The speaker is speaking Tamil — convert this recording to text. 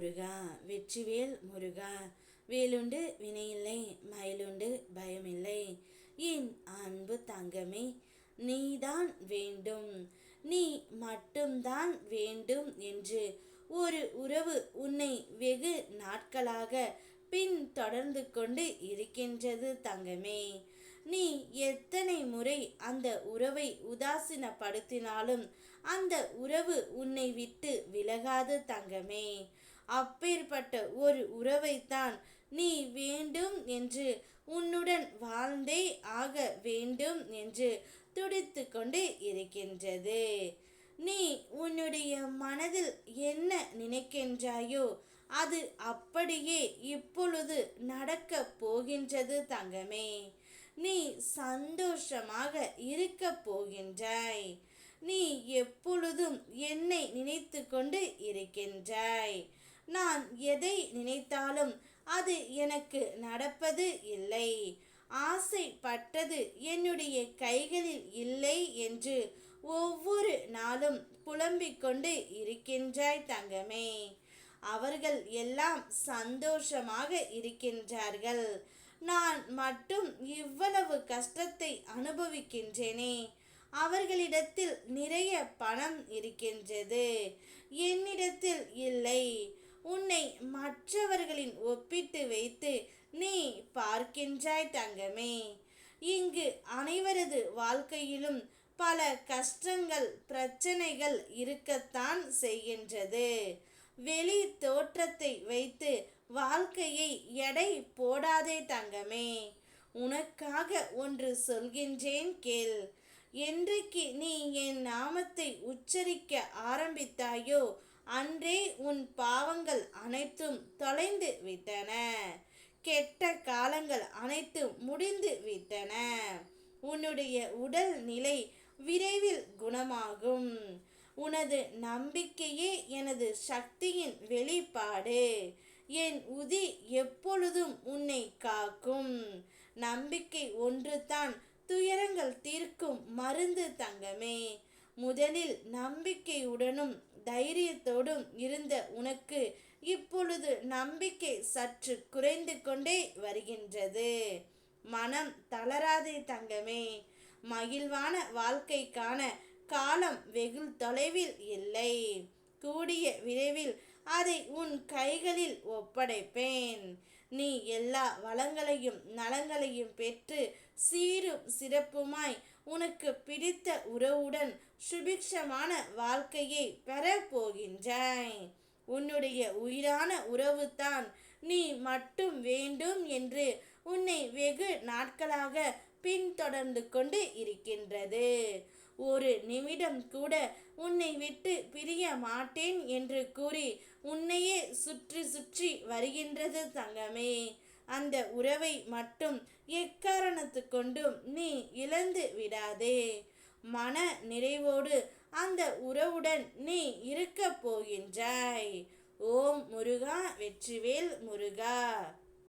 முருகா வெற்றிவேல் முருகா வேலுண்டு வினையில்லை மயிலுண்டு பயமில்லை. என் அன்பு தங்கமே நீதான் வேண்டும். நீ மட்டும்தான் வேண்டும் என்று ஒரு உறவு உன்னை வெகு நாட்களாக பின் தொடர்ந்து கொண்டு இருக்கின்றது தங்கமே. நீ எத்தனை முறை அந்த உறவை உதாசீனப்படுத்தினாலும் அந்த உறவு உன்னை விட்டு விலகாது தங்கமே. அப்பேற்பட்ட ஒரு உறவைத்தான் நீ வேண்டும் என்று உன்னுடன் வாழ்ந்தே ஆக வேண்டும் என்று துடித்து கொண்டு இருக்கின்றது. நீ உன்னுடைய மனதில் என்ன நினைக்கின்றாயோ அது அப்படியே இப்பொழுது நடக்க போகின்றது தங்கமே. நீ சந்தோஷமாக இருக்க போகின்றாய். நீ எப்பொழுதும் என்னை நினைத்து கொண்டு இருக்கின்றாய். நான் எதை நினைத்தாலும் அது எனக்கு நடப்பது இல்லை. ஆசைப்பட்டது என்னுடைய கைகளில் இல்லை என்று ஒவ்வொரு நாளும் புலம்பிக் கொண்டு இருக்கின்றாய் தங்கமே. அவர்கள் எல்லாம் சந்தோஷமாக இருக்கின்றார்கள். நான் மட்டும் இவ்வளவு கஷ்டத்தை அனுபவிக்கின்றேனே. அவர்களிடத்தில் நிறைய பணம் இருக்கின்றது. என்னிடத்தில் இல்லை. உன்னை மற்றவர்களின் ஒப்பிட்டு வைத்து நீ பார்க்கின்றாய் தங்கமே. இங்கு அனைவரது வாழ்க்கையிலும் பல கஷ்டங்கள் பிரச்சனைகள் இருக்கத்தான் செய்கின்றது. வெளி தோற்றத்தை வைத்து வாழ்க்கையை எடை போடாதே தங்கமே. உனக்காக ஒன்று சொல்கின்றேன் கேள். என்றைக்கு நீ என் நாமத்தை உச்சரிக்க ஆரம்பித்தாயோ அன்றே உன் பாவங்கள் அனைத்தும் தொலைந்து விட்டன. கெட்ட காலங்கள் அனைத்தும் முடிந்து விட்டன. உன்னுடைய உடல் நிலை விரைவில் குணமாகும். உனது நம்பிக்கையே எனது சக்தியின் வெளிப்பாடு. என் உதி எப்பொழுதும் உன்னை காக்கும். நம்பிக்கை ஒன்றுதான் துயரங்கள் தீர்க்கும் மருந்து தங்கமே. முதலில் நம்பிக்கையுடனும் தைரியத்தோடும் இருந்த உனக்கு இப்பொழுது நம்பிக்கை சற்று குறைந்து கொண்டே வருகின்றது. மனம் தளராதே தங்கமே. மகிழ்வான வாழ்க்கைக்கான காலம் வெகு தொலைவில் இல்லை. கூடிய விரைவில் அதை உன் கைகளில் ஒப்படைப்பேன். நீ எல்லா வளங்களையும் நலங்களையும் பெற்று சீரும் சிறப்புமாய் உனக்கு பிடித்த உறவுடன் சுபிக்ஷமான வாழ்க்கையை பெறப்போகின்றாய் உன்னுடைய உயிரான உறவுதான் நீ மட்டும் வேண்டும் என்று உன்னை வெகு நாட்களாக பின்தொடர்ந்து கொண்டு இருக்கின்றது. ஒரு நிமிடம் கூட உன்னை விட்டு பிரிய மாட்டேன் என்று கூறி உன்னையே சுற்றி சுற்றி வருகின்றது தங்கமே. அந்த உறவை மட்டும் எக்காரணத்து கொண்டும் நீ இழந்து விடாதே. மன நிறைவோடு அந்த உறவுடன் நீ இருக்க போகின்றாய். ஓம் முருகா வெற்றிவேல் முருகா.